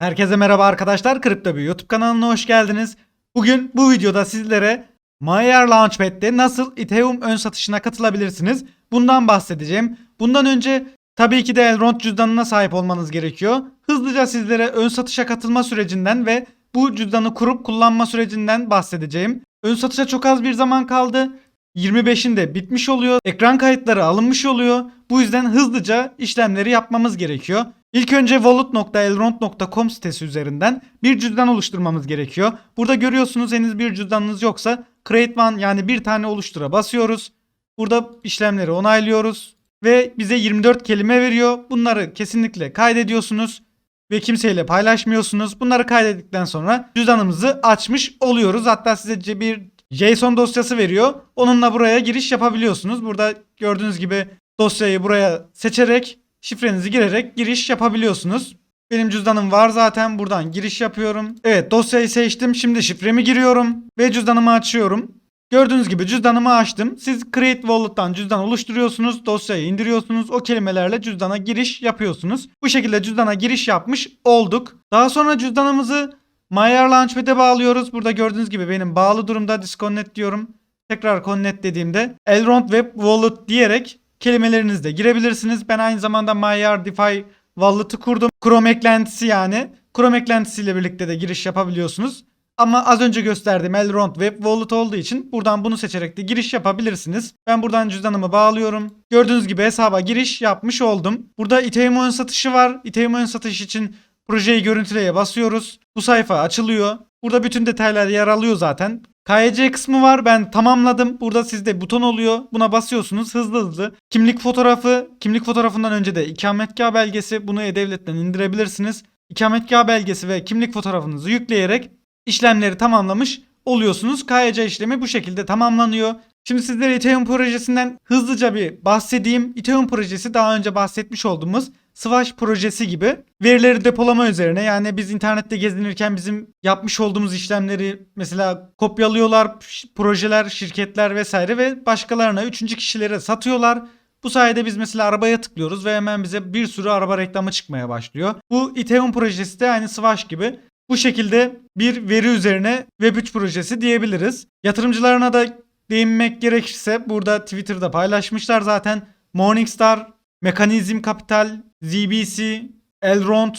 Herkese merhaba arkadaşlar. Kripto bir YouTube kanalına hoş geldiniz. Bugün bu videoda sizlere Mayer Launchpad'de nasıl Ethereum ön satışına katılabilirsiniz? Bundan bahsedeceğim. Bundan önce tabii ki de Elrond cüzdanına sahip olmanız gerekiyor. Hızlıca sizlere ön satışa katılma sürecinden ve bu cüzdanı kurup kullanma sürecinden bahsedeceğim. Ön satışa çok az bir zaman kaldı. 25'inde bitmiş oluyor. Ekran kayıtları alınmış oluyor. Bu yüzden hızlıca işlemleri yapmamız gerekiyor. İlk önce wallet.elrond.com sitesi üzerinden bir cüzdan oluşturmamız gerekiyor. Burada görüyorsunuz henüz bir cüzdanınız yoksa Create One yani bir tane oluştura basıyoruz. Burada işlemleri onaylıyoruz ve bize 24 kelime veriyor. Bunları kesinlikle kaydediyorsunuz ve kimseyle paylaşmıyorsunuz. Bunları kaydettikten sonra cüzdanımızı açmış oluyoruz. Hatta size bir JSON dosyası veriyor. Onunla buraya giriş yapabiliyorsunuz. Burada gördüğünüz gibi dosyayı buraya seçerek şifrenizi girerek giriş yapabiliyorsunuz. Benim cüzdanım var zaten. Buradan giriş yapıyorum. Evet dosyayı seçtim. Şimdi şifremi giriyorum ve cüzdanımı açıyorum. Gördüğünüz gibi cüzdanımı açtım. Siz Create Wallet'tan cüzdan oluşturuyorsunuz. Dosyayı indiriyorsunuz. O kelimelerle cüzdana giriş yapıyorsunuz. Bu şekilde cüzdana giriş yapmış olduk. Daha sonra cüzdanımızı Mayer Launchpad'e bağlıyoruz. Burada gördüğünüz gibi benim bağlı durumda disconnect diyorum. Tekrar connect dediğimde Elrond Web Wallet diyerek kelimelerinizi de girebilirsiniz. Ben aynı zamanda Mayer DeFi Wallet'ı kurdum. Chrome eklentisi yani. Chrome eklentisiyle birlikte de giriş yapabiliyorsunuz. Ama az önce gösterdiğim Elrond Web Wallet olduğu için buradan bunu seçerek de giriş yapabilirsiniz. Ben buradan cüzdanımı bağlıyorum. Gördüğünüz gibi hesaba giriş yapmış oldum. Burada Ethereum ön satışı var. Ethereum ön satış için projeyi görüntüleye basıyoruz. Bu sayfa açılıyor. Burada bütün detaylar yer alıyor zaten. KYC kısmı var. Ben tamamladım. Burada sizde buton oluyor. Buna basıyorsunuz hızlı hızlı. Kimlik fotoğrafı, kimlik fotoğrafından önce de ikametgah belgesi. Bunu e-devletten indirebilirsiniz. İkametgah belgesi ve kimlik fotoğrafınızı yükleyerek işlemleri tamamlamış oluyorsunuz. KYC işlemi bu şekilde tamamlanıyor. Şimdi sizlere Ethereum projesinden hızlıca bir bahsedeyim. Ethereum projesi daha önce bahsetmiş olduğumuz Swash projesi gibi verileri depolama üzerine yani biz internette gezinirken bizim yapmış olduğumuz işlemleri mesela kopyalıyorlar projeler, şirketler vesaire ve başkalarına üçüncü kişilere satıyorlar. Bu sayede biz mesela arabaya tıklıyoruz ve hemen bize bir sürü araba reklamı çıkmaya başlıyor. Bu Ethereum projesi de aynı Swash gibi bu şekilde bir veri üzerine Web3 projesi diyebiliriz. Yatırımcılarına da değinmek gerekirse burada Twitter'da paylaşmışlar zaten. Morningstar, Mekanizm Capital, ZBC, Elrond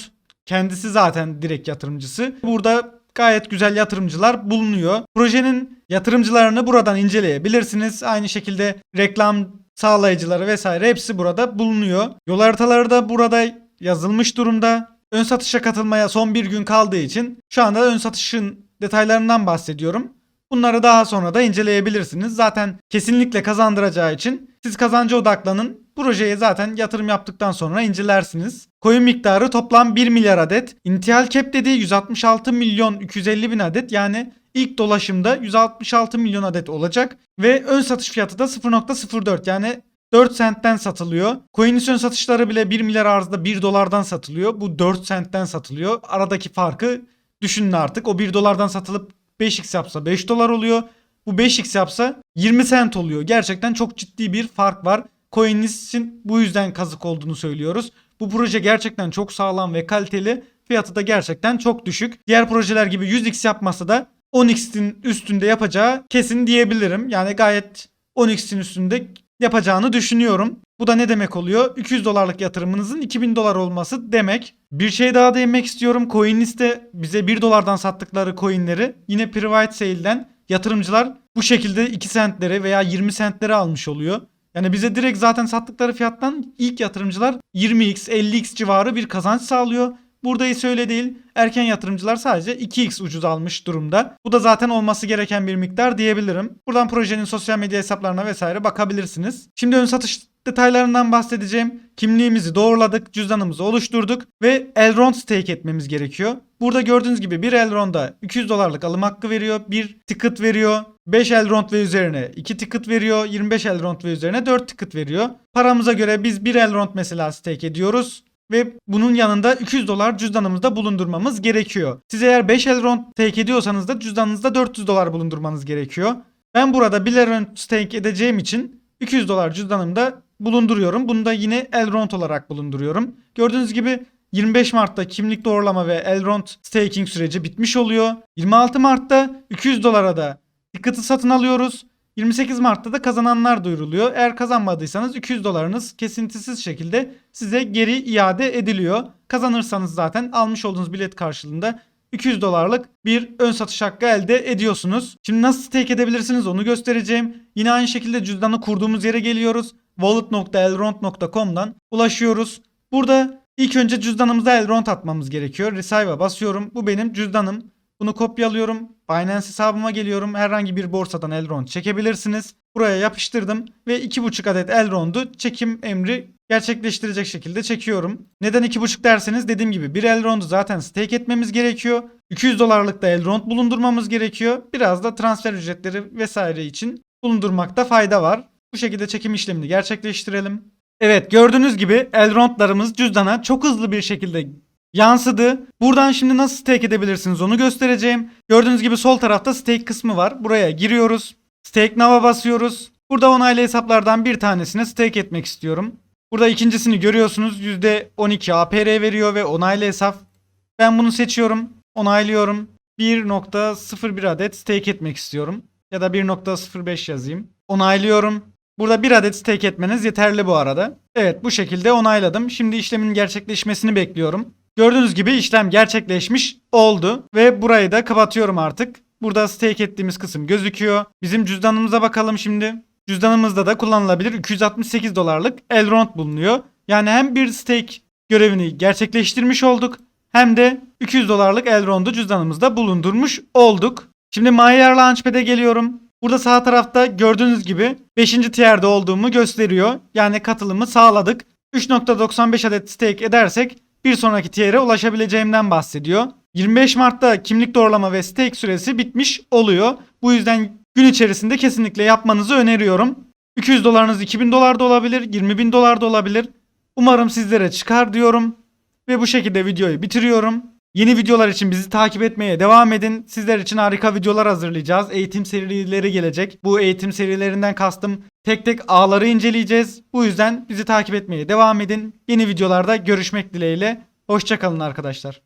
kendisi zaten direkt yatırımcısı. Burada gayet güzel yatırımcılar bulunuyor. Projenin yatırımcılarını buradan inceleyebilirsiniz. Aynı şekilde reklam sağlayıcıları vesaire hepsi burada bulunuyor. Yol haritaları da burada yazılmış durumda. Ön satışa katılmaya son bir gün kaldığı için şu anda ön satışın detaylarından bahsediyorum. Bunları daha sonra da inceleyebilirsiniz. Zaten kesinlikle kazandıracağı için siz kazancı odaklanın. Projeye zaten yatırım yaptıktan sonra incelersiniz. Coin miktarı toplam 1 milyar adet. Intihal cap dediği 166 milyon 250 bin adet yani ilk dolaşımda 166 milyon adet olacak. Ve ön satış fiyatı da 0.04 yani 4 centten satılıyor. Coinisyon satışları bile 1 milyar arzda 1 dolardan satılıyor. Bu 4 centten satılıyor. Aradaki farkı düşünün artık. O 1 dolardan satılıp 5x yapsa 5 dolar oluyor. Bu 5x yapsa 20 cent oluyor. Gerçekten çok ciddi bir fark var. Coinis'in bu yüzden kazık olduğunu söylüyoruz. Bu proje gerçekten çok sağlam ve kaliteli. Fiyatı da gerçekten çok düşük. Diğer projeler gibi 100x yapmasa da 10x'in üstünde yapacağı kesin diyebilirim. Yani gayet 10x'in üstünde yapacağını düşünüyorum. Bu da ne demek oluyor? 200 dolarlık yatırımınızın 2000 dolar olması demek. Bir şey daha değinmek istiyorum. CoinList'te bize 1 dolardan sattıkları coinleri yine private sale'den yatırımcılar bu şekilde 2 centlere veya 20 centlere almış oluyor. Yani bize direkt zaten sattıkları fiyattan ilk yatırımcılar 20x 50x civarı bir kazanç sağlıyor. Burada ise öyle değil. Erken yatırımcılar sadece 2x ucuz almış durumda. Bu da zaten olması gereken bir miktar diyebilirim. Buradan projenin sosyal medya hesaplarına vesaire bakabilirsiniz. Şimdi ön satış detaylarından bahsedeceğim. Kimliğimizi doğruladık, cüzdanımızı oluşturduk ve Elrond stake etmemiz gerekiyor. Burada gördüğünüz gibi bir Elrond'a 200 dolarlık alım hakkı veriyor. Bir ticket veriyor. 5 Elrond ve üzerine 2 ticket veriyor. 25 Elrond ve üzerine 4 ticket veriyor. Paramıza göre biz 1 Elrond mesela stake ediyoruz ve bunun yanında 200 dolar cüzdanımızda bulundurmamız gerekiyor. Siz eğer 5 Elrond stake ediyorsanız da cüzdanınızda 400 dolar bulundurmanız gerekiyor. Ben burada 1 Elrond stake edeceğim için 200 dolar cüzdanımda bulunduruyorum. Bunu da yine Elrond olarak bulunduruyorum. Gördüğünüz gibi 25 Mart'ta kimlik doğrulama ve Elrond staking süreci bitmiş oluyor. 26 Mart'ta 200 dolara da ticket'ı satın alıyoruz. 28 Mart'ta da kazananlar duyuruluyor. Eğer kazanmadıysanız 200 dolarınız kesintisiz şekilde size geri iade ediliyor. Kazanırsanız zaten almış olduğunuz bilet karşılığında 200 dolarlık bir ön satış hakkı elde ediyorsunuz. Şimdi nasıl stake edebilirsiniz onu göstereceğim. Yine aynı şekilde cüzdanı kurduğumuz yere geliyoruz. wallet.elrond.com'dan ulaşıyoruz. Burada ilk önce cüzdanımıza Elrond atmamız gerekiyor. Receive'a basıyorum. Bu benim cüzdanım. Bunu kopyalıyorum. Binance hesabıma geliyorum. Herhangi bir borsadan Elrond çekebilirsiniz. Buraya yapıştırdım ve 2,5 adet Elrond'u çekim emri gerçekleştirecek şekilde çekiyorum. Neden 2,5 derseniz dediğim gibi bir Elrond'u zaten stake etmemiz gerekiyor. 200 dolarlık da Elrond bulundurmamız gerekiyor. Biraz da transfer ücretleri vesaire için bulundurmakta fayda var. Bu şekilde çekim işlemini gerçekleştirelim. Evet gördüğünüz gibi Elrond'larımız cüzdana çok hızlı bir şekilde yansıdı. Buradan şimdi nasıl stake edebilirsiniz onu göstereceğim. Gördüğünüz gibi sol tarafta stake kısmı var. Buraya giriyoruz. Stake now'a basıyoruz. Burada onaylı hesaplardan bir tanesine stake etmek istiyorum. Burada ikincisini görüyorsunuz. %12 APR veriyor ve onaylı hesap. Ben bunu seçiyorum. Onaylıyorum. 1.01 adet stake etmek istiyorum. Ya da 1.05 yazayım. Onaylıyorum. Burada bir adet stake etmeniz yeterli bu arada. Evet bu şekilde onayladım. Şimdi işlemin gerçekleşmesini bekliyorum. Gördüğünüz gibi işlem gerçekleşmiş oldu. Ve burayı da kapatıyorum artık. Burada stake ettiğimiz kısım gözüküyor. Bizim cüzdanımıza bakalım şimdi. Cüzdanımızda da kullanılabilir 268 dolarlık Elrond bulunuyor. Yani hem bir stake görevini gerçekleştirmiş olduk hem de 200 dolarlık Elrond'u cüzdanımızda bulundurmuş olduk. Şimdi Mayer Launchpad'e geliyorum. Burada sağ tarafta gördüğünüz gibi 5. tier'de olduğumu gösteriyor. Yani katılımı sağladık. 3.95 adet stake edersek bir sonraki tier'e ulaşabileceğimden bahsediyor. 25 Mart'ta kimlik doğrulama ve stake süresi bitmiş oluyor. Bu yüzden gün içerisinde kesinlikle yapmanızı öneriyorum. 200 dolarınız 2000 dolar da olabilir, 20 bin dolar da olabilir. Umarım sizlere çıkar diyorum. Ve bu şekilde videoyu bitiriyorum. Yeni videolar için bizi takip etmeye devam edin. Sizler için harika videolar hazırlayacağız. Eğitim serileri gelecek. Bu eğitim serilerinden kastım tek tek ağları inceleyeceğiz. Bu yüzden bizi takip etmeye devam edin. Yeni videolarda görüşmek dileğiyle. Hoşçakalın arkadaşlar.